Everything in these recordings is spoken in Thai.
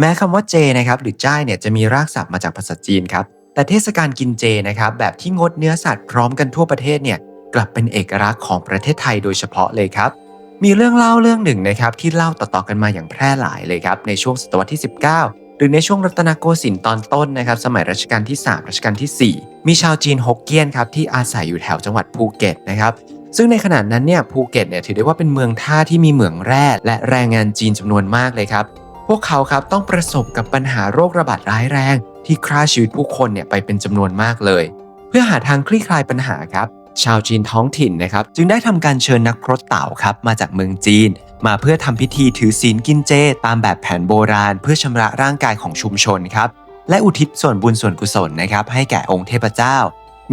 แม้คำว่าเจนะครับหรือจ้ายเนี่ยจะมีรากศัพท์มาจากภาษาจีนครับ แต่เทศกาลกินเจนะครับแบบที่งดเนื้อสัตว์พร้อมกันทั่วประเทศเนี่ยกลับเป็นเอกลักษณ์ของประเทศไทยโดยเฉพาะเลยครับ มีเรื่องเล่าเรื่องหนึ่งนะครับที่เล่าต่อๆกันมาอย่างแพร่หลายเลยครับในช่วงศตวรรษที่ 19 หรือในช่วงรัตนโกสินทร์ตอนต้นนะครับสมัยรัชกาลที่ 3 รัชกาลทีสี่4 มีชาวจีนฮกเกี้ยนครับที่อาศัยอยู่แถวจังหวัดภูเก็ตนะครับซึ่งในขณะนั้นเนี่ยภูเก็ตเนี่ยถือได้ว่าเป็นเมืองท่าที่มีเหมืองแร่และแรงงานจีนจำนวนมากเลยครับ วกเขาครับต้องประสบกับปัญหาโรคระบาดร้ายแรง ที่ฆ่าชีวิตผู้คนเนี่ยไปเป็นจำนวนมากเลย เพื่อหาทางคลี่คลายปัญหาครับ ชาวจีนท้องถิ่นนะครับ จึงได้ทำการเชิญนักพรตเต่าครับ มาจากเมืองจีน มาเพื่อทำพิธีถือศีลกินเจ ตามแบบแผนโบราณ เพื่อชำระร่างกายของชุมชนครับและอุทิศส่วนบุญส่วนกุศลนะครับให้แก่องค์เทพเจ้า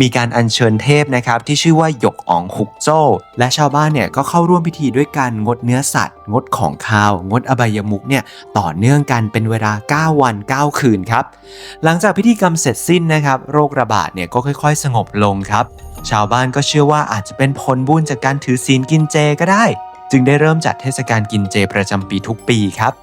มีการอัญเชิญเทพนะครับที่ชื่อว่าหยกอ๋องคุกโจ้ และชาวบ้านเนี่ยก็เข้าร่วมพิธีด้วยการงดเนื้อสัตว์ งดของคาว งดอบายมุกเนี่ยต่อเนื่องกันเป็นเวลา 9 วัน 9 คืนครับ หลังจากพิธีกรรมเสร็จสิ้นนะครับโรคระบาดเนี่ยก็ค่อย ๆ สงบลงครับ ชาวบ้านก็เชื่อว่าอาจจะเป็นผลบุญจากการถือศีลกินเจก็ได้ จึงได้เริ่มจัดเทศกาลกินเจประจำปีทุกปีครับ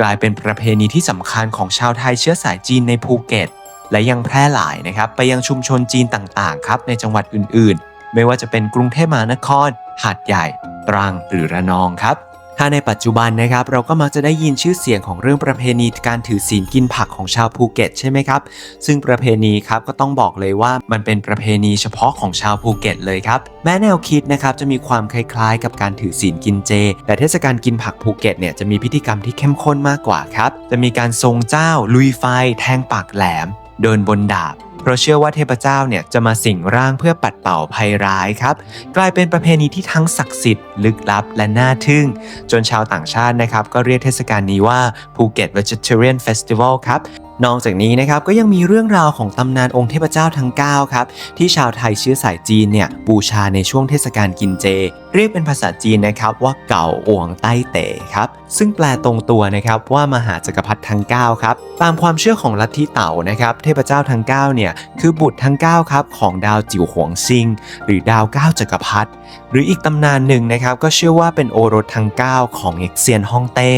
กลายเป็นประเพณีที่สำคัญของชาวไทยเชื้อสายจีนในภูเก็ต และยังแพร่หลายนะครับไปยังชุมชนจีนต่างๆครับในจังหวัดอื่นๆ ไม่ว่าจะเป็นกรุงเทพมหานคร หาดใหญ่ ตรังหรือระนองครับถ้าในปัจจุบันนะครับเราก็มักจะได้ยินชื่อเสียงของเรื่องประเพณีการถือศีลกินผักของชาวภูเก็ตใช่ไหมครับ ซึ่งประเพณีครับก็ต้องบอกเลยว่ามันเป็นประเพณีเฉพาะของชาวภูเก็ตเลยครับแม้แนวคิดนะครับจะมีความคล้ายๆ กับการถือศีลกินเจ แต่เทศกาลกินผักภูเก็ตเนี่ยจะมีพิธีกรรมที่เข้มข้นมากกว่าครับจะมีการทรงเจ้า ลุยไฟ แทงปากแหลม เดินบนดาบ เพราะเชื่อว่าเทพเจ้าเนี่ยจะมาสิงร่างเพื่อปัดเป่าภัยร้ายครับ กลายเป็นประเพณีที่ทั้งศักดิ์สิทธิ์ลึกลับและน่าทึ่ง จนชาวต่างชาตินะครับก็เรียกเทศกาลนี้ว่าภูเก็ต Vegetarian Festival ครับ นอกจากนี้นะครับก็ยังมีเรื่องราวของตำนานองค์เทพเจ้าทั้ง 9 ครับ ที่ชาวไทยเชื้อสายจีนเนี่ยบูชาในช่วงเทศกาลกินเจ เรียกเป็นภาษาจีนนะครับว่าเก่าอวงใต้เต๋ครับ ซึ่งแปลตรงตัวนะครับว่ามหาจักรพรรดิทั้ง 9 ครับ ตามความเชื่อของลัทธิเต่านะครับเทพเจ้าทั้ง 9 เนี่ยคือบุตรทั้ง 9 ครับของดาวจิ๋วหวงซิง หรือดาว 9 จักรพรรดิ หรืออีกตำนานหนึ่งนะครับก็เชื่อว่าเป็นโอรสทั้ง 9 ของเอกเซียนฮ่องเต้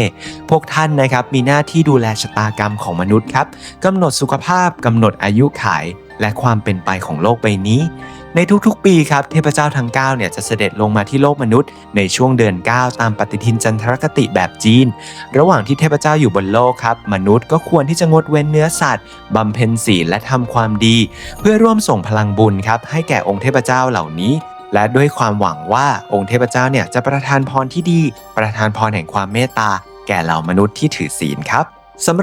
พวกท่านนะครับมีหน้าที่ดูแลชะตากรรมของมนุษย์ครับกำหนดสุขภาพกำหนดอายุขัยและความเป็นไปของโลกใบนี้ ในทุกๆ ปีครับเทพเจ้าทั้ง9เนี่ยจะเสด็จลงมาที่โลกมนุษย์ ในช่วงเดือน 9 ตามปฏิทินจันทรคติแบบจีน ระหว่างที่เทพเจ้าอยู่บนโลกครับมนุษย์ก็ควรที่จะงดเว้นเนื้อสัตว์บำเพ็ญศีลและทำความดี เพื่อร่วมส่งพลังบุญครับให้แก่องค์เทพเจ้าเหล่านี้ และด้วยความหวังว่าองค์เทพเจ้าเนี่ยจะประทานพรที่ดี ประทานพรแห่งความเมตตา แก่เหล่ามนุษย์ที่ถือศีลครับสำหรับ